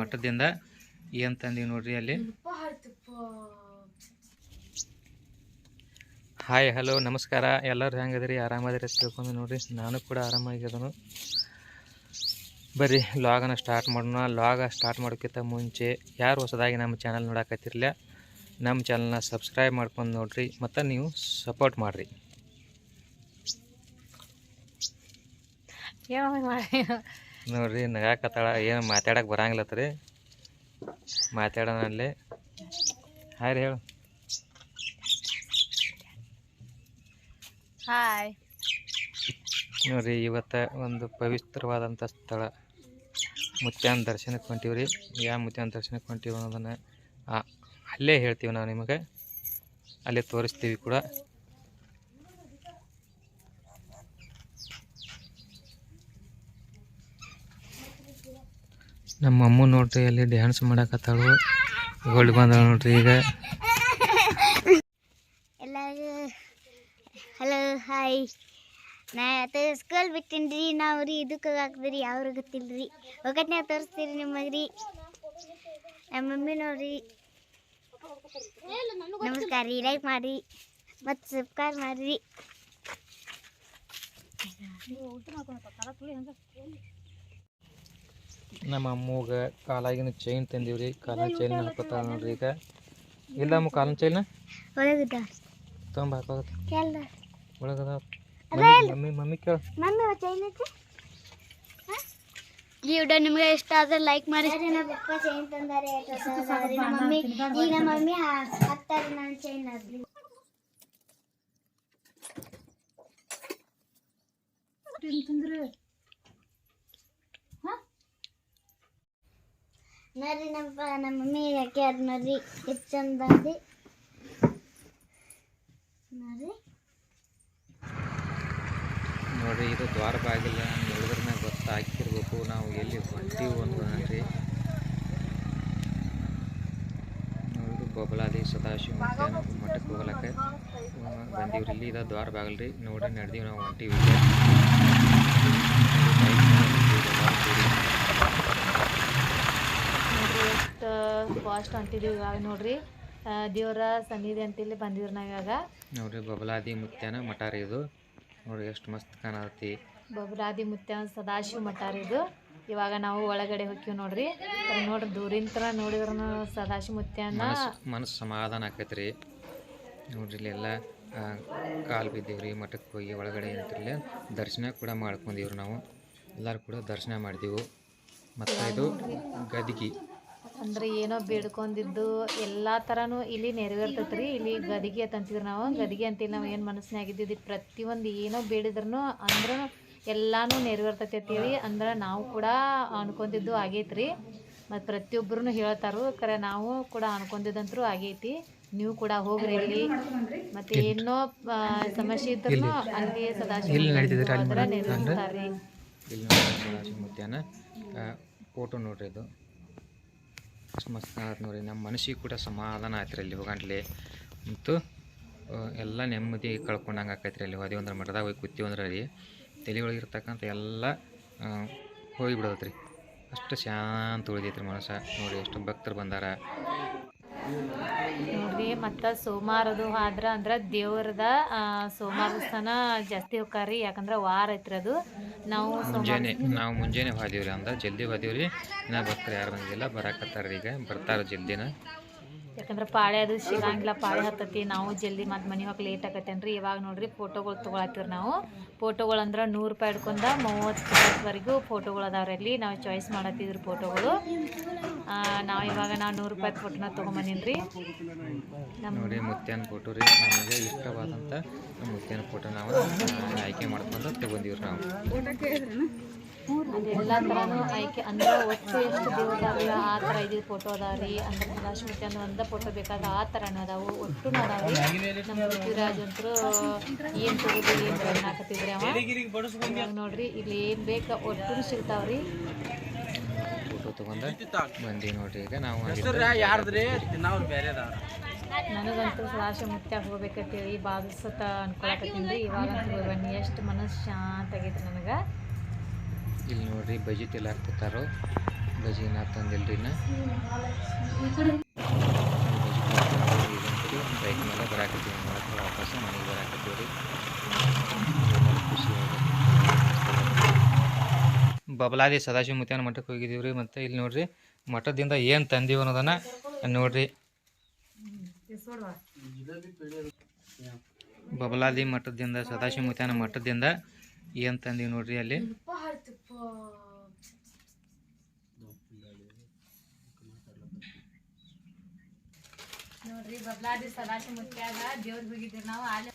ಮಠದಿಂದ ಏನು ತಂದೀವಿ ನೋಡ್ರಿ ಅಲ್ಲಿ? ಹಾಯ್ ಹಲೋ ನಮಸ್ಕಾರ. ಎಲ್ಲರೂ ಹೆಂಗದ್ರಿ ಆರಾಮದ್ರಿ ತಿಳ್ಕೊಂಡು ನೋಡ್ರಿ. ನಾನು ಕೂಡ ಆರಾಮಾಗಿದ್ದನು ಬರ್ರಿ ಲಾಗನ ಸ್ಟಾರ್ಟ್ ಮಾಡೋಣ. ಲಾಗ ಸ್ಟಾರ್ಟ್ ಮಾಡೋಕ್ಕಿಂತ ಮುಂಚೆ ಯಾರು ಹೊಸದಾಗಿ ನಮ್ಮ ಚಾನಲ್ ನೋಡಕತ್ತಿರಲಿಲ್ಲ, ನಮ್ಮ ಚಾನಲ್ನ ಸಬ್ಸ್ಕ್ರೈಬ್ ಮಾಡ್ಕೊಂಡು ನೋಡ್ರಿ, ಮತ್ತು ನೀವು ಸಪೋರ್ಟ್ ಮಾಡಿರಿ. ನೋಡ್ರಿ ನಗಾಕತ್ತಾಳ. ಏನು ಮಾತಾಡಕ್ಕೆ ಬರಂಗಿಲ್ಲತ್ರಿ ಮಾತಾಡೋಣ ಅಲ್ಲಿ. ಹಾಯ್ ರೀ ಹೇಳು. ಹಾಯ್. ನೋಡ್ರಿ ಇವತ್ತು ಒಂದು ಪವಿತ್ರವಾದಂಥ ಸ್ಥಳ. ಮುತ್ಯಾನ ದರ್ಶನಕ್ಕೆ ಹೊಂಟೀವಿ ರೀ. ಯಾವ ಮುತ್ಯಾನ ದರ್ಶನಕ್ಕೆ ಹೊಂಟೀವಿ ಅನ್ನೋದನ್ನು ಅಲ್ಲೇ ಹೇಳ್ತೀವಿ ನಾವು ನಿಮಗೆ. ಅಲ್ಲೇ ತೋರಿಸ್ತೀವಿ ಕೂಡ. ನಮ್ಮ ಅಮ್ಮ ನೋಡ್ರಿ, ಅಲ್ಲಿ ಡ್ಯಾನ್ಸ್ ಮಾಡಕತ್ತಾಳು ಹೊಳ್ಳಿ ಬಂದಳು ನೋಡ್ರಿ ಈಗ. ಎಲ್ಲರಿಗೂ ಹಲೋ ಹಾಯ್ ನಾ ಅದು ಸ್ಕೂಲ್ ರೀ ನಾವು ರೀ ಇದಕ್ಕೆ ಹಾಕ್ದ್ರಿ ಯಾವ್ರು ಗೊತ್ತಿಲ್ಲ ರೀ ತೋರಿಸ್ತೀರಿ ನಿಮಗೆ ರೀ ನಮ್ಮ ಮಮ್ಮಿ ನೋಡ್ರಿ. ನಮಸ್ಕಾರ ರೀ ಲೈಕ್ ಮಾಡಿರಿ, ಮತ್ತು ಸಬ್ಸ್ಕ್ರೈಬ್ ಮಾಡಿರಿ. ನಮ್ಮ ಅಮ್ಮಗ ಕಾಲಾಗಿನ ಚೈನ್ ತಂದೀವಿ ರೀ ಕಾಲಿನ ಚೈನ್ ಹಾಕೋತಾಳ ನೋಡ್ರಿ ಈಗ. ಇಲ್ಲ ಅಮ್ಮ ಕಾಲಿನ ಚೈನ್ ತೊಗೊಂಬ ಹಾಕೋದ ಒಳಗದ. ಮಮ್ಮಿ ಮಮ್ಮಿ ಕೇಳ. ಈ ವಿಡಿಯೋ ನಿಮಗೆ ಇಷ್ಟ ಆದ್ರೆ ಲೈಕ್ ಮಾಡಿ. ನಮ್ಮ ಚೈನ್ ತಂದಾರೆ ಮಮ್ಮಿ ಈಗ ಮಮ್ಮಿ ಹಾಕ್ತಾರೆ ನಾನು ಚೈನ್ ಆಗ್ಲಿ ನೋಡ್ರಿ ನಮ್ಮ ಮಮ್ಮಿ ಹಾಕ್ಯಾರ ನೋಡ್ರಿ ಎಷ್ಟು ಚಂದ ನೋಡ್ರಿ ನೋಡ್ರಿ ಇದು ದ್ವಾರ ಬಾಗಿಲ್ಲ ನೋಡಿದ್ರ ಮ್ಯಾಗ ಗೊತ್ತಾಗಿರ್ಬೇಕು ನಾವು ಎಲ್ಲಿ ಹೊಂಟೀವಿ ಅಂದ್ರಿ ನೋಡಿದ್ರು ಬೊಬಲಾದಿ ಸದಾಶಿವ ಮಠಕ್ಕೆ ಹೋಗ್ಲಕ್ಕೆ. ಬಂದೀವ್ರಿ ಇಲ್ಲಿ ಇದು ದ್ವಾರ ಬಾಗಿಲು ರೀ. ನೋಡಿ, ನಡೆದೀವಿ ನಾವು ಹೊಂಟೀವಿ ಈಗ. ನೋಡ್ರಿ ಎಷ್ಟು ಫಾಸ್ಟ್ ಹೊಂಟಿದೀವಿ ಇವಾಗ. ನೋಡ್ರಿ ದೇವರ ಸನ್ನಿಧಿ ಅಂತಿಲ್ಲಿ ಬಂದಿವ್ರಿ ನಾವು ಇವಾಗ. ನೋಡ್ರಿ ಬಬಲಾದಿ ಮುತ್ಯಾನ ಮಠ ರೀ ಇದು. ನೋಡ್ರಿ ಎಷ್ಟು ಮಸ್ತ್ ಕಾಣತಿ ಬಬಲಾದಿ ಮುತ್ಯ ಸದಾಶಿವ ಮಠ ರೀ ಇದು. ಇವಾಗ ನಾವು ಒಳಗಡೆ ಹೋಗ್ತೀವಿ ನೋಡ್ರಿ. ನೋಡ್ರಿ ದೂರಿಂತರ ನೋಡಿದ್ರ ಸದಾಶಿವ ಮುತ್ಯನ. ಮನಸ್ಸು ಸಮಾಧಾನ ಆಕೈತ್ರಿ ನೋಡ್ರಿ ಇಲ್ಲೆಲ್ಲ ಕಾಲು ಬಿದ್ದೀವ್ರಿ ಮಠಕ್ಕೆ ಹೋಗಿ ಒಳಗಡೆ ಅಂತಿರ್ಲಿ. ದರ್ಶನ ಕೂಡ ಮಾಡ್ಕೊಂಡಿವ್ರಿ ನಾವು. ಎಲ್ಲರೂ ಕೂಡ ದರ್ಶನ ಮಾಡಿದೆವು. ಮತ್ತು ಇದು ಗದಿಗಿ. ಅಂದ್ರೆ ಏನೋ ಬೇಡ್ಕೊಂಡಿದ್ದು ಎಲ್ಲಾ ಥರನೂ ಇಲ್ಲಿ ನೆರವೇರ್ತೈತ್ರಿ. ಇಲ್ಲಿ ಗದಿಗೆ ಅಂತ ಅಂತಿದ್ರು ನಾವು. ಗದಿಗೆ ಅಂತೀವಿ ನಾವು ಏನು ಮನಸ್ಸಿನಾಗಿದ್ದೀವಿ ಇದ್ದಿದ್ದು ಪ್ರತಿಯೊಂದು ಏನೋ ಬೇಡಿದ್ರೂ ಅಂದ್ರೆ ಎಲ್ಲಾನು ನೆರವೇರ್ತೈತಿ ಅಂತೇಳಿ ಅಂದ್ರೆ ನಾವು ಕೂಡ ಅನ್ಕೊಂಡಿದ್ದು ಆಗೈತ್ರಿ. ಮತ್ತು ಪ್ರತಿಯೊಬ್ಬರೂ ಹೇಳ್ತಾರು ಖರೆ ನಾವು ಕೂಡ ಅನ್ಕೊಂಡಿದ್ದಂತರೂ ಆಗೈತಿ. ನೀವು ಕೂಡ ಹೋಗ್ರಿ ಇಲ್ಲಿ. ಮತ್ತೆ ಏನೋ ಸಮಸ್ಯೆ ಇದ್ರೂ ಅಲ್ಲಿ ಸದಾಶಿವ ಅಲ್ಲಿ ಫೋಟೋ ನೋಡ್ರಿ ಇದು ಅಷ್ಟು ಮಸ್ತ್ ಆಯ್ತು ನೋಡ್ರಿ ನಮ್ಮ ಮನಸ್ಸಿಗೆ ಕೂಡ ಸಮಾಧಾನ ಆಯ್ತು ಅಲ್ಲಿ ಹೋಗಂಟ್ಲೆ ಮತ್ತು ಎಲ್ಲ ನೆಮ್ಮದಿ ಕಳ್ಕೊಂಡಂಗೆ ಆಕೈತ್ರಿ ಅಲ್ಲಿ ಹೋದಿ, ಒಂದ್ರ ಮಠದಾಗ ಹೋಗಿ ಕೂತಿ ಅಂದ್ರೆ ರೀ ತಲೆ ಒಳಗೆ ಇರ್ತಕ್ಕಂಥ ಎಲ್ಲ ಹೋಗಿಬಿಡೋದು ರೀ ಅಷ್ಟು ಶಾಂತ ಉಳಿದೈತ್ರಿ ಮನಸ್ಸು. ನೋಡಿ ಎಷ್ಟು ಭಕ್ತರು ಬಂದಾರ. ನೋಡ್ರಿ, ಮತ್ತು ಸೋಮವಾರದು ಆದ್ರ ಅಂದ್ರೆ ದೇವ್ರದ ಸೋಮವಾರ ಸ್ಥಾನ ಜಾಸ್ತಿ ಹೋಗ್ರಿ ಯಾಕಂದ್ರೆ ವಾರ ಐತ್ರಿ ಅದು. ನಾವು ಮುಂಜಾನೆ ನಾವು ಮುಂಜಾನೆ ಹೋದೀವ್ರಿ ಅಂದ್ರೆ ಜಲ್ದಿ ಹೋದೀವ್ರಿ ನಾ ಬರ್ತಾರೆ ಯಾರು ಬಂದಿಲ್ಲ ಬರಾಕತ್ತಾರ ಈಗ ಬರ್ತಾರೆ ಜಲ್ದಿನ. ಯಾಕಂದ್ರೆ ಪಾಳೆ ಅದು ಸಿಗಂಗಿಲ್ಲ ಪಾಳೆ ಹತ್ತತಿ. ನಾವು ಜಲ್ದಿ ಮತ್ತು ಮನೆ ಹೋಗಿ ಲೇಟ್ ಆಗತ್ತೇನ್ರಿ. ಇವಾಗ ನೋಡ್ರಿ ಫೋಟೋಗಳು ತೊಗೊಳತ್ತೀವಿ ನಾವು. ಫೋಟೋಗಳು ಅಂದ್ರೆ ನೂರು ರೂಪಾಯಿ ಹಿಡ್ಕೊಂಡ ಮೂವತ್ತು ರೂಪಾಯಿವರೆಗೂ ಫೋಟೋಗಳು ಅದಾವ್ರಿ ಅಲ್ಲಿ. ನಾವು ಚಾಯ್ಸ್ ಮಾಡತ್ತಿದ್ರಿ ಫೋಟೋಗಳು ನಾವು ಇವಾಗ ನಾವು ನೂರು ರೂಪಾಯಿ ಫೋಟೋನ ತೊಗೊಂಬಂದಿನ್ರಿ. ನೋಡಿ ಮುತ್ಯಾನ ಫೋಟೋ ರೀ. ನಮಗೆ ಇಷ್ಟವಾದಂಥ ಮುತ್ಯಾನ ಫೋಟೋ ನಾವು ಆಯ್ಕೆ ಮಾಡ್ಕೊಂಡು ತಗೊಂಡಿವ್ರಿ ನಾವು. ಅದೆಲ್ಲ ಥರನೂ ಆಯ್ಕೆ ಅಂದ್ರೆ ಒಟ್ಟು ಎಷ್ಟು ಆ ತರ ಇದು ಫೋಟೋ ಅದಾವ್ರಿ ಅಂದ್ರೆ ಲಕ್ಷ್ಮೀತಿ ಅಂದ್ರೆ ಒಂದ ಫೋಟೋ ಬೇಕಾದ ಆ ಥರನೂ ಅದಾವು. ಒಟ್ಟು ಅದಾವ್ರಿ ನಮ್ಮ ಪೃಥ್ವಿರಾಜ್ ಅಂತೂ ಏನು ತಗೋದು ಏನು ಹಾಕತ್ತಿದ್ರಿ ಅವ. ಇವಾಗ ನೋಡ್ರಿ ಇಲ್ಲಿ ಏನು ಬೇಕು ಒಟ್ಟು ಸಿಗ್ತಾವ್ರಿ. ಫೋಟೋ ತಗೊಂಡ ಬಂದಿ ನೋಡ್ರಿ ಈಗ ನಾವು ನನಗಂತೂ ಸದಾಶಿವ ಮುತ್ಯಾಗ ಹೋಗ್ಬೇಕಂತೇಳಿ ಭಾಳ ಸತ ಅನ್ಕೊಳಕತ್ತೀನಿ ರೀ ಇವಾಗಂತೂ ಬನ್ನಿ ಎಷ್ಟು ಮನಸ್ಸು ಶಾಂತ ಆಗೈತಿ ನನಗೆ. ಇಲ್ಲಿ ನೋಡ್ರಿ ಬಜಿ ತಿಲಾಕ್ತಿರ್ತಾರೋ ಬಜಿ ನಾ ತಂದಿಲ್ರಿನ. ಬೈಕ್ ಮೇಲೆ ಬರಾಕತ್ತೀವಿ. ಮತ್ತೆ ವಾಪಸ್ ಮನೆಗೆ ಬರಾಕತ್ತೀವಿ ರೀ. ಬಬಲಾದಿ ಸದಾಶಿವ ಮುತ್ಯಾನ ಮಠಕ್ಕೆ ಹೋಗಿದ್ದೀವಿ ರೀ. ಮತ್ತು ಇಲ್ಲಿ ನೋಡ್ರಿ, ಮಠದಿಂದ ಏನು ತಂದೀವಿ ಅನ್ನೋದನ್ನ ನೋಡ್ರಿ. ಬಬಲಾದಿ ಮಠದಿಂದ ಸದಾಶಿವ ಮುತ್ಯಾನ ಮಠದಿಂದ ಏನು ತಂದೀವಿ ನೋಡ್ರಿ ಅಲ್ಲಿ? ನೋಡ್ರಿ ಬದ್ಲಾದಿ ಸದಾಶಿ ಮುತ್ಯಾಗ ದೇವ್ರಿಗೆ ಹೋಗಿದ್ದೀವಿ ನಾವು. ಅಲ್ಲಿ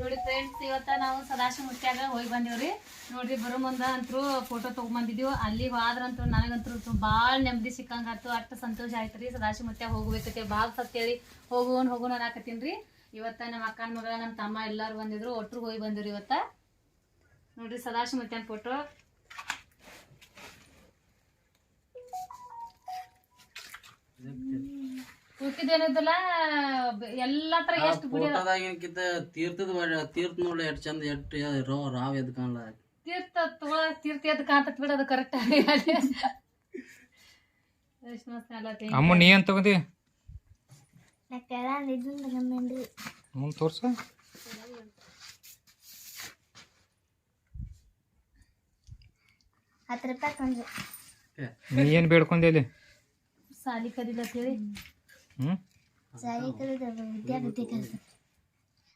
ನೋಡಿ ಫ್ರೆಂಡ್ಸ್ ಇವತ್ತ ನಾವು ಸದಾಶಿ ಮುತ್ಯಾಗ ಹೋಗಿ ಬಂದೇವ್ರಿ. ನೋಡ್ರಿ, ಬರೋ ಮುಂದ ಅಂತೂ ಫೋಟೋ ತಗೊಂಬಂದಿದ್ದೀವಿ. ಅಲ್ಲಿ ಹೋದ್ರಂತೂ ನನಗಂತೂ ಭಾಳ ನೆಮ್ಮದಿ ಸಿಕ್ಕಂಗಾತು ಅಷ್ಟು ಸಂತೋಷ ಆಯ್ತು ರೀ ಸದಾಶಿವ ಮುತ್ಯಾಗ ಹೋಗ್ಬೇಕತ್ತೆ. ಭಾಳ ಸತ್ತೇಳಿ ಹೋಗುವ ಹೋಗೋಣ ಅನ್ನಕತ್ತೀನಿ ರೀ ಇವತ್ತ ನಮ್ಮ ಅಕ್ಕನ ಮಗಳ, ನಮ್ಮ ತಮ್ಮ ಎಲ್ಲರೂ ಬಂದಿದ್ರು. ಒಟ್ಟರು ಹೋಗಿ ಬಂದಿವ್ರಿ ಇವತ್ತ. ನೋಡ್ರಿ ಸದಾಶಿವ ಮತ್ತೆ ಫೋಟೋ ಕೂತಿದ್ದೇನದಲ್ಲ ಎಲ್ಲಾ ತರ ಎಷ್ಟು ಬಿಡಿ ಫೋಟೋದಾಗಿನಕಿಂತ ತೀರ್ಥದ ಒಳ್ಳೆ- ತೀರ್ಥ ನೋಡಿ ಎಷ್ಟು ಚಂದ ಎಷ್ಟು ರೋ ರಾವ್ ಎದ್ ಕಾಣಲ. ತೀರ್ಥ ತಗೊಳ ತೀರ್ಥ ಎದ್ದು ಕಾಂತತ್ ಬಿಡೋದು ಕರೆಕ್ಟ್ ಎಷ್ಟು ಮಸ್ತ್ ಕಾಣ್ಲತ್ತಿ. ಅಮ್ಮ ನೀ ಏನ್ ತಗೊಂಡಿ ನಾ ತಗೊಂಡೇನ್ರಿ ಮುಂದೆ ತೋರ್ಸ. ಹತ್ತು ರೂಪಾಯಿ ತಂದು. ನೀ ಏನು ಬೇಡ್ಕೊಂಡಿ ಅಲ್ಲಿ ಸಾಲಿ ಕದಿಲತ್ತೇಳಿ ಹ್ಞೂ ಸಾರಿ ಕಲಿದ ವಿದ್ಯಾರ್ಥಿ ಕಲಿತ